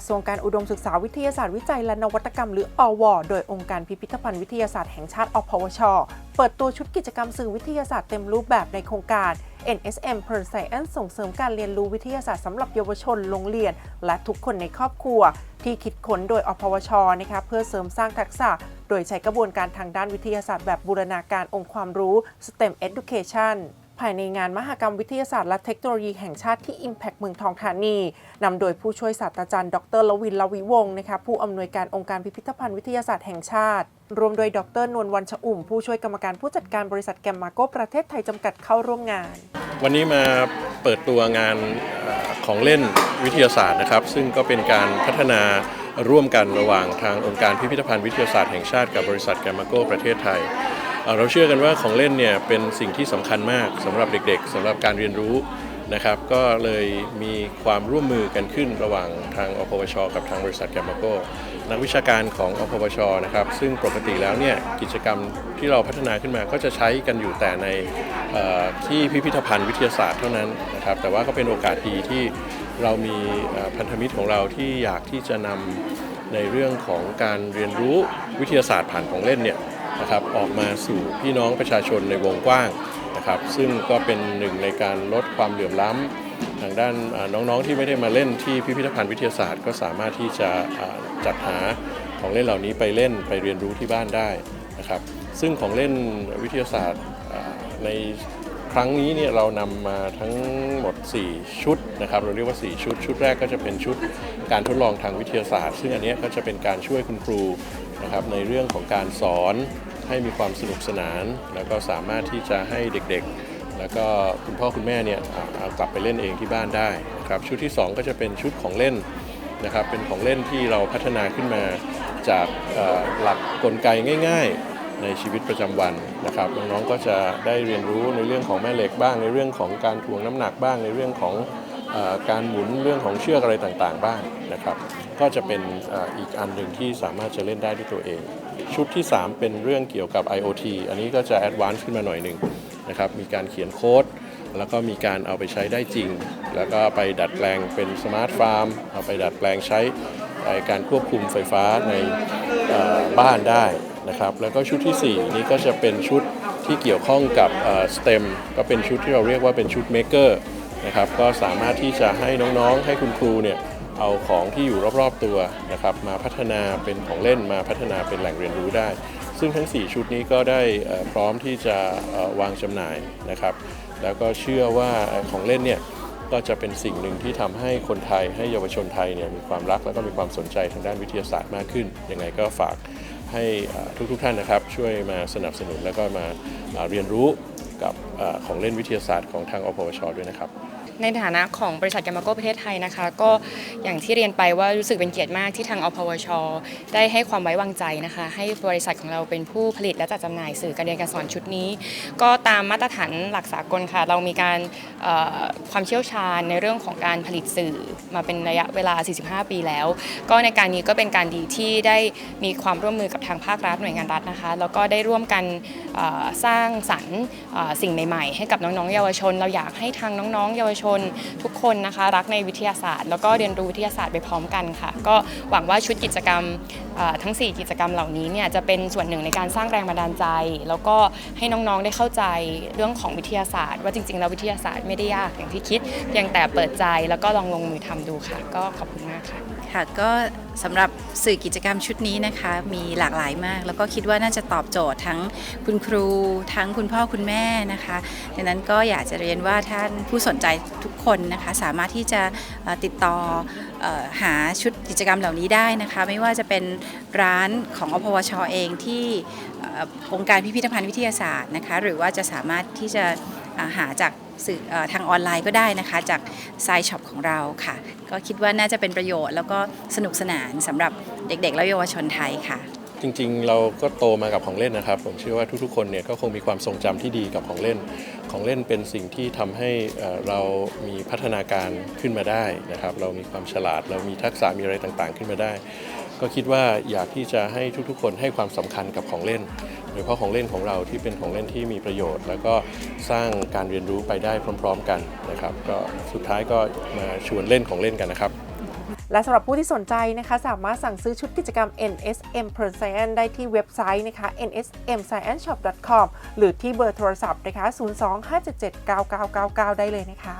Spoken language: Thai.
ระทรวงการอุดมศึกษาวิทยาศาสตร์วิจัยและนวัตกรรมหรืออว โดยองค์การพิพิธภัณฑ์วิทยาศาสตร์แห่งชาติอพวช เปิดตัวชุดกิจกรรมสื่อวิทยาศาสตร์เต็มรูปแบบในโครงการ NSM Per s i e n c e ส่งเสริมการเรียนรู้วิทยาศาสตร์สำหรับเยาวชนโรงเรียน และทุกคนในครอบครัว ที่คิดค้นโดยอพวชนะคะเพื่อเสริมสร้างทักษะ โดยใช้กระบวนการทางด้านวิทยาศาสตร์แบบบูรณาการองค์ความรู้ STEM Education ภายในงานมหกรรมวิทยาศาสตร์และเทคโนโลยีแห่งชาติที่ Impact เมืองทองธานีนำโดยผู้ช่วยศาสตราจารย์ดรลวินลวิวงศ์นะคะผู้อำนวยการองค์การพิพิธภัณฑ์วิทยาศาสตร์แห่งชาติ รวมโดยดรนวลวันชอุ่ม ผู้ช่วยกรรมการผู้จัดการบริษัทแกมมาโกประเทศไทยจำกัดเข้าร่วมงาน วันนี้มาเปิดตัวงานของเล่นวิทยาศาสตร์นะครับ ซึ่งก็เป็นการพัฒนาร่วมกันระหว่างทางองค์การพิพิธภัณฑ์วิทยาศาสตร์แห่งชาติกับบริษัทแกมมาโกประเทศไทย เราเชื่อกันว่าของเล่นเนี่ยเป็นสิ่งที่สำคัญมากสำหรับเด็กๆสำหรับการเรียนรู้นะครับ ก็เลยมีความร่วมมือกันขึ้นระหว่างทางอพวช กับทางบริษัทแกมมาโกนักวิชาการของอพวชนะครับ ซึ่งปกติแล้วเนี่ยกิจกรรมที่เราพัฒนาขึ้นมาก็จะใช้กันอยู่แต่ในที่พิพิธภัณฑ์วิทยาศาสตร์เท่านั้นนะครับ แต่ว่าก็เป็นโอกาสดีที่เรามีพันธมิตรของเราที่อยากที่จะนำในเรื่องของการเรียนรู้วิทยาศาสตร์ผ่านของเล่นเนี่ย นะครับออกมาสู่พี่น้องประชาชนในวงกว้างนะครับ ซึ่งก็เป็นหนึ่งในการลดความเหลื่อมล้ำทางด้านน้องๆที่ไม่ได้มาเล่นที่พิพิธภัณฑ์วิทยาศาสตร์ก็สามารถที่จะจัดหาของเล่นเหล่านี้ไปเล่นไปเรียนรู้ที่บ้านได้นะครับ ซึ่งของเล่นวิทยาศาสตร์ในครั้งนี้เนี่ยเรานำมาทั้งหมด 4 ชุดนะครับเราเรียกว่า 4 ชุด ชุดแรกก็จะเป็นชุดการทดลองทางวิทยาศาสตร์ ซึ่งอันนี้ก็จะเป็นการช่วยคุณครูนะครับในเรื่องของการสอน ให้มีความสนุกสนาน แล้วก็สามารถที่จะให้เด็กๆ แล้วก็คุณพ่อคุณแม่เนี่ยเอากลับไปเล่นเองที่บ้านได้นะครับชุดที่ 2 ก็จะเป็นชุดของเล่นนะครับเป็นของเล่นที่เราพัฒนาขึ้นมาจากหลักกลไกง่าย ๆ ในชีวิตประจำวันนะครับน้องๆก็จะได้เรียนรู้ในเรื่องของแม่เหล็กบ้าง ในเรื่องของการถ่วงน้ำหนักบ้างในเรื่องของการหมุนเรื่องของเชือกอะไรต่างๆ บ้างนะครับ ก็จะเป็นอีกอันหนึ่งที่สามารถจะเล่นได้ด้วยตัวเอง ชุดที่ 3 เป็นเรื่องเกี่ยวกับ IoT อันนี้ก็จะแอดวานซ์ขึ้นมาหน่อยหนึ่งนะครับมีการเขียนโค้ด แล้วก็มีการเอาไปใช้ได้จริง แล้วก็ไปดัดแปลงเป็นสมาร์ทฟาร์มเอาไปดัดแปลงใช้การควบคุมไฟฟ้าในบ้านได้นะครับแล้วก็ชุดทีสี่4 นี้ก็จะเป็นชุดที่เกี่ยวข้องกับเอ่อ STEM ก็เป็นชุดที่เราเรียกว่าเป็นชุด Maker นะครับก็สามารถที่จะให้น้องๆ ให้คุณครูเนี่ย เอาของที่อยู่รอบๆตัวนะครับมาพัฒนาเป็นของเล่นมาพัฒนาเป็นแหล่งเรียนรู้ได้ ซึ่งทั้ง 4 ชุดนี้ก็ได้พร้อมที่จะวางจำหน่ายนะครับ แล้วก็เชื่อว่าของเล่นเนี่ยก็จะเป็นสิ่งหนึ่งที่ทำให้คนไทยให้เยาวชนไทยเนี่ยมีความรักแล้วก็มีความสนใจทางด้านวิทยาศาสตร์มากขึ้น ยังไงก็ฝากให้ทุกๆท่านนะครับ ช่วยมาสนับสนุนแล้วก็มาเรียนรู้กับของเล่นวิทยาศาสตร์ของทางอพวชด้วยนะครับ ในฐานะของบริษัทแกมมาโกประเทศไทยนะคะ ก็อย่างที่เรียนไปว่ารู้สึกเป็นเกียรติมากที่ทางอพวช ได้ให้ความไว้วางใจนะคะ ให้บริษัทของเราเป็นผู้ผลิตและจัดจำหน่ายสื่อการเรียนการสอนชุดนี้ ก็ตามมาตรฐานหลักสากลค่ะ เรามีการความเชี่ยวชาญในเรื่องของการผลิตสื่อมาเป็นระยะเวลา 45 ปีแล้ว ก็ในการนี้ก็เป็นการดีที่ได้มีความร่วมมือกับทางภาครัฐหน่วยงานรัฐนะคะ แล้วก็ได้ร่วมกันสร้างสรรค์สิ่งใหม่ ๆ ให้กับน้องๆเยาวชน เราอยากให้ทางน้องๆเยาวชนทุกคนนะคะ รักในวิทยาศาสตร์ แล้วก็เรียนรู้วิทยาศาสตร์ไปพร้อมกันค่ะ ก็หวังว่าชุดกิจกรรมทั้ง 4 กิจกรรมเหล่านี้เนี่ยจะเป็นส่วนหนึ่งในการสร้างแรงบันดาลใจ แล้วก็ให้น้องๆได้เข้าใจเรื่องของวิทยาศาสตร์ ว่าจริงๆแล้ววิทยาศาสตร์ไม่ได้ยากอย่างที่คิดเพียงแต่เปิดใจแล้วก็ลองลงมือทำดูค่ะ ก็ขอบคุณมากค่ะค่ะก็สำหรับสื่อกิจกรรมชุดนี้นะคะ มีหลากหลายมาก แล้วก็คิดว่าน่าจะตอบโจทย์ทั้งคุณครู ทั้งคุณพ่อคุณแม่นะคะดังนั้นก็อยากจะเรียนว่าท่านผู้สนใจทุกคนนะคะสามารถที่จะติดต่ออหาชุดกิจกรรมเหล่านี้ได้นะคะ ไม่ว่าจะเป็นร้านของอพวชเองที่อองค์การพิพิธภัณฑ์วิทยาศาสตร์นะคะหรือว่าจะสามารถที่จะหาจากสื่อทางออนไลน์ก็ได้นะคะ จากไซต์ช็อปของเราค่ะ ก็คิดว่าน่าจะเป็นประโยชน์ แล้วก็สนุกสนานสำหรับเด็กๆ และเยาวชนไทยค่ะ จริงๆ เราก็โตมากับของเล่นนะครับ ผมเชื่อว่าทุกๆ คนเนี่ยก็คงมีความทรงจำที่ดีกับของเล่น ของเล่นเป็นสิ่งที่ทำให้เรามีพัฒนาการขึ้นมาได้นะครับ เรามีความฉลาด เรามีทักษะมีอะไรต่างๆ ขึ้นมาได้ ก็คิดว่าอยากที่จะให้ทุกๆ คนให้ความสำคัญกับของเล่นโดยเฉพาะของเล่นของเราที่เป็นของเล่นที่มีประโยชน์ แล้วก็สร้างการเรียนรู้ไปได้พร้อม ๆ กันนะครับ ก็สุดท้ายก็มาชวนเล่นของเล่นกันนะครับ และสำหรับผู้ที่สนใจนะคะ สามารถสั่งซื้อชุดกิจกรรม NSM Per Science ได้ที่เว็บไซต์นะคะ nsmscienceshop.com หรือที่เบอร์โทรศัพท์นะคะ 025779999 ได้เลยนะคะ